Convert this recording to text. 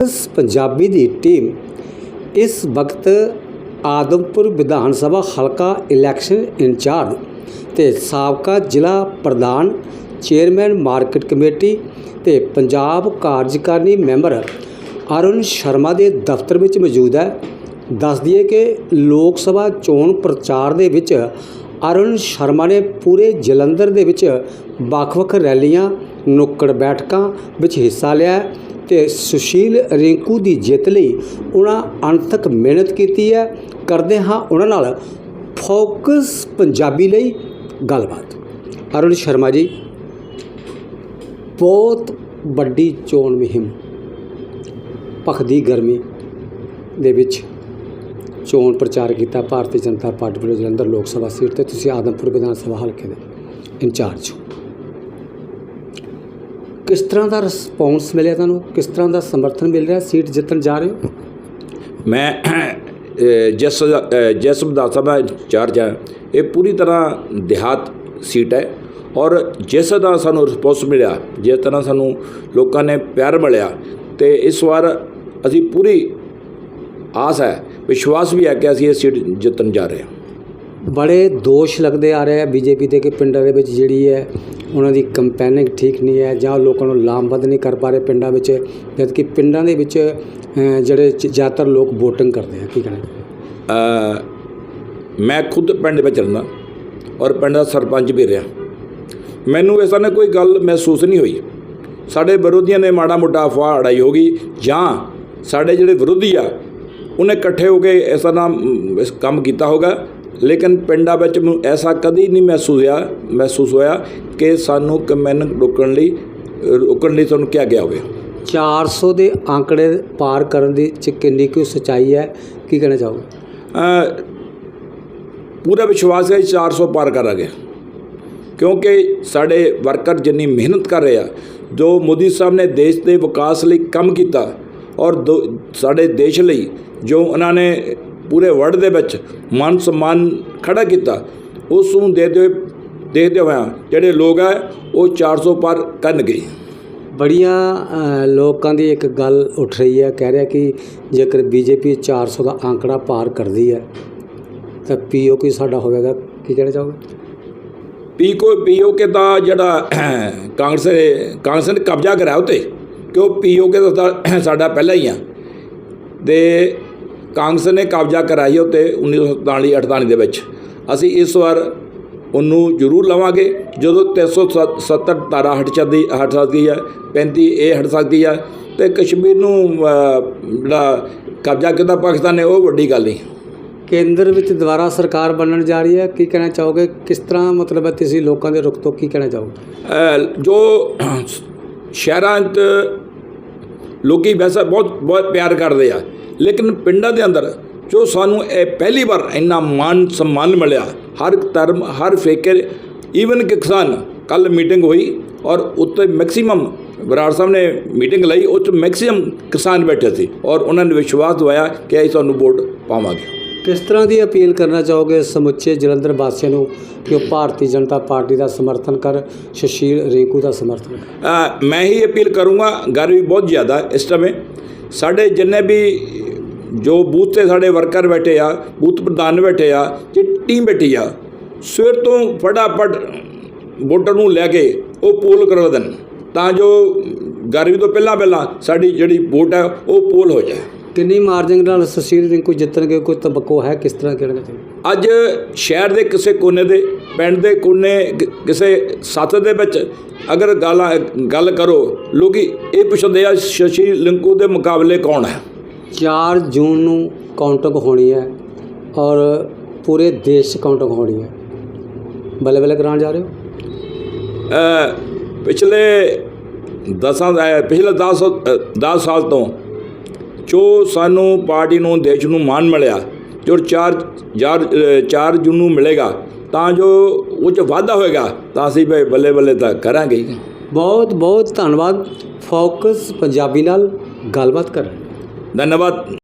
ਇਸ ਪੰਜਾਬੀ ਦੀ ਟੀਮ ਇਸ ਵਕਤ ਆਦਮਪੁਰ ਵਿਧਾਨ ਸਭਾ ਹਲਕਾ ਇਲੈਕਸ਼ਨ ਇੰਚਾਰਜ ਤੇ ਸਾਬਕਾ ਜ਼ਿਲ੍ਹਾ ਪ੍ਰਧਾਨ ਚੇਅਰਮੈਨ ਮਾਰਕੀਟ ਕਮੇਟੀ ਤੇ ਪੰਜਾਬ ਕਾਰਜਕਾਰਨੀ ਮੈਂਬਰ ਅਰੁਣ ਸ਼ਰਮਾ ਦੇ ਦਫ਼ਤਰ ਵਿੱਚ ਮੌਜੂਦ ਹੈ। ਦੱਸ ਦਈਏ ਕਿ ਲੋਕ ਸਭਾ ਚੋਣ ਪ੍ਰਚਾਰ ਦੇ ਵਿੱਚ ਅਰੁਣ ਸ਼ਰਮਾ ਨੇ ਪੂਰੇ ਜਲੰਧਰ ਦੇ ਵਿੱਚ ਵੱਖ-ਵੱਖ ਰੈਲੀਆਂ, ਨੁੱਕੜ ਬੈਠਕਾਂ ਵਿੱਚ ਹਿੱਸਾ ਲਿਆ ਤੇ ਸੁਸ਼ੀਲ ਰਿੰਕੂ ਦੀ ਜਿੱਤ ਲਈ ਉਹਨਾਂ ਅਣਥਕ ਮਿਹਨਤ ਕੀਤੀ ਹੈ। ਕਰਦੇ ਹਾਂ ਉਹਨਾਂ ਨਾਲ ਫੋਕਸ ਪੰਜਾਬੀ ਲਈ ਗੱਲਬਾਤ। ਅਰੁਣ ਸ਼ਰਮਾ ਜੀ, ਬਹੁਤ ਵੱਡੀ ਚੋਣ ਮੁਹਿੰਮ, ਭਖਦੀ ਗਰਮੀ ਦੇ ਵਿੱਚ ਚੋਣ ਪ੍ਰਚਾਰ ਕੀਤਾ। ਭਾਰਤੀ ਜਨਤਾ ਪਾਰਟੀ ਵੱਲੋਂ ਜਲੰਧਰ ਲੋਕ ਸਭਾ ਸੀਟ ਤੇ ਤੁਸੀਂ ਆਦਮਪੁਰ ਵਿਧਾਨ ਸਭਾ ਹਲਕੇ ਦੇ ਇੰਚਾਰਜ ਹੋ। ਕਿਸ ਤਰ੍ਹਾਂ ਦਾ ਰਿਸਪੌਂਸ ਮਿਲਿਆ ਤੁਹਾਨੂੰ? ਕਿਸ ਤਰ੍ਹਾਂ ਦਾ ਸਮਰਥਨ ਮਿਲ ਰਿਹਾ? ਸੀਟ ਜਿੱਤਣ ਜਾ ਰਹੇ ਹੋ? ਮੈਂ ਜਿਸ ਜਿਸ ਵਿਧਾਨ ਸਭਾ ਇੰਚਾਰਜ ਹੈ ਇਹ ਪੂਰੀ ਤਰ੍ਹਾਂ ਦਿਹਾਤ ਸੀਟ ਹੈ ਔਰ ਜਿਸ ਦਾ ਸਾਨੂੰ ਰਿਸਪੌਂਸ ਮਿਲਿਆ ਜਿਸ ਤਰ੍ਹਾਂ ਸਾਨੂੰ ਲੋਕਾਂ ਨੇ ਪਿਆਰ ਮਿਲਿਆ ਤੇ ਇਸ ਵਾਰ ਅਸੀਂ ਪੂਰੀ ਆਸ ਹੈ ਵਿਸ਼ਵਾਸ ਵੀ ਹੈ ਕਿ ਅਸੀਂ ਇਹ ਸੀਟ ਜਿੱਤਣ ਜਾ ਰਹੇ ਹਾਂ। ਬੜੇ ਦੋਸ਼ ਲੱਗਦੇ ਆ ਰਹੇ ਆ ਬੀਜੇਪੀ ਦੇ ਕਿ ਪਿੰਡਾਂ ਦੇ ਵਿੱਚ ਜਿਹੜੀ ਹੈ ਉਹਨਾਂ ਦੀ ਕੰਪੇਨਿੰਗ ਠੀਕ ਨਹੀਂ ਹੈ ਜਾਂ ਲੋਕਾਂ ਨੂੰ ਲਾਮਬੰਦ ਨਹੀਂ ਕਰ ਪਾ ਰਹੇ ਪਿੰਡਾਂ ਵਿੱਚ ਜਦ ਕਿ ਪਿੰਡਾਂ ਦੇ ਵਿੱਚ ਜਿਹੜੇ ਜ਼ਿਆਦਾਤਰ ਲੋਕ ਵੋਟਿੰਗ ਕਰਦੇ ਆ, ਕੀ ਕਹਿਣਾ? ਮੈਂ ਖੁਦ ਪਿੰਡ ਵਿੱਚ ਰਹਿੰਦਾ ਔਰ ਪਿੰਡ ਦਾ ਸਰਪੰਚ ਵੀ ਰਿਹਾ। ਮੈਨੂੰ ਇਸ ਤਰ੍ਹਾਂ ਕੋਈ ਗੱਲ ਮਹਿਸੂਸ ਨਹੀਂ ਹੋਈ। ਸਾਡੇ ਵਿਰੋਧੀਆਂ ਨੇ ਮਾੜਾ ਮੋਟਾ ਅਫਵਾਹ ਅੜਾਈ ਹੋ ਗਈ ਜਾਂ ਸਾਡੇ ਜਿਹੜੇ ਵਿਰੋਧੀ ਆ, ਉਹਨੇ ਇਕੱਠੇ ਹੋ ਕੇ ਇਸ ਤਰ੍ਹਾਂ ਕੰਮ ਕੀਤਾ ਹੋਗਾ ਲੇਕਿਨ ਪਿੰਡਾਂ ਵਿੱਚ ਮੈਨੂੰ ਐਸਾ ਕਦੀ ਨਹੀਂ ਮਹਿਸੂਸ ਹੋਇਆ ਮਹਿਸੂਸ ਹੋਇਆ ਕਿ ਸਾਨੂੰ ਕਮੈਨ ਰੋਕਣ ਲਈ ਰੋਕਣ ਲਈ ਤੁਹਾਨੂੰ ਕਿਹਾ ਗਿਆ ਹੋਵੇ। 400 ਦੇ ਆંકੜੇ ਪਾਰ ਕਰਨ ਦੀ ਚ ਕਿੰਨੀ ਕੁ ਸਚਾਈ ਹੈ? ਕੀ ਕਹਿਣਾ ਚਾਹੋਗੇ? ਪੂਰਾ ਵਿਸ਼ਵਾਸ ਹੈ ਕਿ 400 ਪਾਰ ਕਰਾਂਗੇ। ਕਿਉਂਕਿ ਸਾਡੇ ਵਰਕਰ ਜਿੰਨੀ ਮਿਹਨਤ ਕਰ ਰਹੇ ਆ ਜੋ ਮੋਦੀ ਸਾਹਿਬ ਨੇ ਦੇਸ਼ ਦੇ ਵਿਕਾਸ ਲਈ ਕੰਮ ਕੀਤਾ ਔਰ ਸਾਡੇ ਦੇਸ਼ ਲਈ ਜੋ ਉਹਨਾਂ ਨੇ ਪੂਰੇ ਵਰਲਡ ਦੇ ਵਿੱਚ ਮਾਨ ਸਨਮਾਨ ਖੜਾ ਕੀਤਾ ਉਸ ਨੂੰ ਦੇਖਦੇ ਹੋਏ ਦੇਖਦੇ ਹੋਇਆ ਜਿਹੜੇ ਲੋਕ ਆ ਉਹ 400 ਪਾਰ ਕਰਨਗੇ ਬੜੀਆਂ ਲੋਕਾਂ ਦੀ ਇੱਕ ਗੱਲ ਉੱਠ ਰਹੀ ਹੈ ਕਹਿ ਰਿਹਾ ਕਿ ਜੇਕਰ ਬੀਜੇਪੀ 400 ਦਾ ਆંકੜਾ ਪਾਰ ਕਰਦੀ ਹੈ ਤਾਂ ਪੀਓਕੇ ਸਾਡਾ ਹੋਵੇਗਾ ਕੀ ਕਹਿਣਾ ਚਾਹੋਗੇ? ਪੀਕੋ ਪੀਓਕੇ ਦਾ ਜਿਹੜਾ ਕਾਂਗਰਸ ਨੇ ਕਾਂਗਰਸ ਨੇ ਕਬਜ਼ਾ ਕਰਾਇਆ ਉਤੇ ਕਿ ਉਹ ਪੀਓਕੇ ਦਾ ਸਾਡਾ ਪਹਿਲਾਂ ਹੀ ਆ। ਤੇ ਕਾਂਗਰਸ ਨੇ ਕਬਜ਼ਾ ਕਰਾਈ ਉਤੇ 1947 48 ਦੇ ਵਿੱਚ। ਅਸੀਂ ਇਸ ਵਾਰ ਉਹਨੂੰ ਜ਼ਰੂਰ ਲਵਾਂਗੇ। ਜਦੋਂ 370 ਤਾਰਾ ਹਟ ਜਾਂਦੀ ਹਟ ਸਕਦੀ ਹੈ 35 ਇਹ ਹਟ ਸਕਦੀ ਹੈ ਤੇ ਕਸ਼ਮੀਰ ਨੂੰ ਜਿਹੜਾ ਕਬਜ਼ਾ ਕੀਤਾ ਪਾਕਿਸਤਾਨ ਨੇ ਉਹ ਵੱਡੀ ਗੱਲ ਨਹੀਂ। ਕੇਂਦਰ ਵਿੱਚ ਦੁਬਾਰਾ ਸਰਕਾਰ ਬਣਨ ਜਾ ਰਹੀ ਹੈ ਕੀ ਕਹਿਣਾ ਚਾਹੋਗੇ? ਕਿਸ ਤਰ੍ਹਾਂ ਮਤਲਬ ਹੈ ਤੁਸੀਂ ਲੋਕਾਂ ਦੇ ਰੁਖ ਤੋਂ ਕੀ ਕਹਿਣਾ ਚਾਹੋਗੇ? ਜੋ ਸ਼ਹਿਰਾਂ 'ਚ ਲੋਕੀ ਵੈਸਾ ਬਹੁਤ ਬਹੁਤ ਪਿਆਰ ਕਰਦੇ ਆ। ਲੇਕਿਨ ਪਿੰਡਾਂ ਦੇ ਅੰਦਰ ਜੋ ਸਾਨੂੰ ਇਹ ਪਹਿਲੀ ਵਾਰ ਇੰਨਾ ਮਾਨ ਸਨਮਾਨ ਮਿਲਿਆ, ਹਰ ਧਰਮ, ਹਰ ਫੇਕਰ ਈਵਨ ਕਿ ਕਿਸਾਨ ਕੱਲ ਮੀਟਿੰਗ ਹੋਈ ਔਰ ਉੱਤੇ ਮੈਕਸਿਮਮ ਬਰਾੜ ਸਾਹਿਬ ਨੇ ਮੀਟਿੰਗ ਲਈ ਉਹ 'ਚ ਮੈਕਸਿਮਮ ਕਿਸਾਨ ਬੈਠੇ ਸੀ ਔਰ ਉਹਨਾਂ ਨੇ ਵਿਸ਼ਵਾਸ ਦਵਾਇਆ ਕਿ ਅਸੀਂ ਤੁਹਾਨੂੰ ਵੋਟ ਪਾਵਾਂਗੇ। ਕਿਸ ਤਰ੍ਹਾਂ ਦੀ ਅਪੀਲ ਕਰਨਾ ਚਾਹੋਗੇ ਸਮੁੱਚੇ ਜਲੰਧਰ ਵਾਸੀਆਂ ਨੂੰ ਕਿ ਉਹ ਭਾਰਤੀ ਜਨਤਾ ਪਾਰਟੀ ਦਾ ਸਮਰਥਨ ਕਰ, ਸੁਸ਼ੀਲ ਰਿੰਕੂ ਦਾ ਸਮਰਥਨ ਕਰ? ਮੈਂ ਹੀ ਅਪੀਲ ਕਰੂੰਗਾ ਗਰਮੀ ਬਹੁਤ ਜ਼ਿਆਦਾ ਇਸ ਸਮੇਂ ਸਾਡੇ ਜਿੰਨੇ ਵੀ ਜੋ ਬੂਥ ਤੇ ਸਾਡੇ ਵਰਕਰ ਬੈਠੇ ਆ, ਬੂਥ ਪ੍ਰਧਾਨ ਬੈਠੇ ਆ, ਜੇ ਟੀਮ ਬੈਠੀ ਆ, ਸਵੇਰ ਤੋਂ ਫਟਾਫਟ ਵੋਟਰ ਨੂੰ ਲੈ ਕੇ ਉਹ ਪੋਲ ਕਰਵਾ ਦੇਣ, ਤਾਂ ਜੋ ਗਰਮੀ ਤੋਂ ਪਹਿਲਾਂ ਪਹਿਲਾਂ ਸਾਡੀ ਜਿਹੜੀ ਵੋਟ ਹੈ ਉਹ ਪੋਲ ਹੋ ਜਾਏ। ਕਿੰਨੀ ਮਾਰਜਿੰਗ ਨਾਲ ਸੁਸ਼ੀਲ ਰਿੰਕੂ ਜਿੱਤਣਗੇ ਕੋਈ ਤਬਕੋ ਹੈ ਕਿਸ ਤਰ੍ਹਾਂ ਕਹਿਣਾ ਚਾਹੋਗੇ ਅੱਜ ਸ਼ਹਿਰ ਦੇ ਕਿਸੇ ਕੋਨੇ ਦੇ ਪਿੰਡ ਦੇ ਕੋਨੇ ਕਿਸੇ ਸੱਥ ਦੇ ਵਿੱਚ ਅਗਰ ਗੱਲ ਗੱਲ ਕਰੋ ਲੋਕੀ ਇਹ ਪੁੱਛਦੇ ਆ ਸ਼ਸ਼ੀ ਲਿੰਕੂ ਦੇ ਮੁਕਾਬਲੇ ਕੌਣ ਹੈ? 4 ਜੂਨ ਨੂੰ ਕਾਊਂਟਿੰਗ ਹੋਣੀ ਹੈ ਔਰ ਪੂਰੇ ਦੇਸ਼ ਕਾਊਂਟਿੰਗ ਹੋਣੀ ਹੈ। ਬੱਲੇ ਬੱਲੇ ਕਰਾਉਣ ਜਾ ਰਹੇ ਹੋ? ਅ, ਪਿਛਲੇ ਦਸਾਂ ਦਾ ਪਿਛਲੇ 10 10 ਸਾਲ ਤੋਂ ਜੋ ਸਾਨੂੰ ਪਾਰਟੀ ਨੂੰ ਦੇਸ਼ ਨੂੰ ਮਾਨ ਮਿਲਿਆ ਜੋ 4 4 4 ਜੂਨ ਨੂੰ ਮਿਲੇਗਾ ਤਾਂ ਜੋ ਉਹ 'ਚ ਵਾਧਾ ਹੋਏਗਾ ਤਾਂ ਅਸੀਂ ਵੀ ਬੱਲੇ ਬੱਲੇ ਤਾਂ ਕਰਾਂਗੇ। ਬਹੁਤ ਬਹੁਤ ਧੰਨਵਾਦ। ਫੋਕਸ ਪੰਜਾਬੀ ਨਾਲ ਗੱਲਬਾਤ ਕਰ ਰਹੇ ਧੰਨਵਾਦ।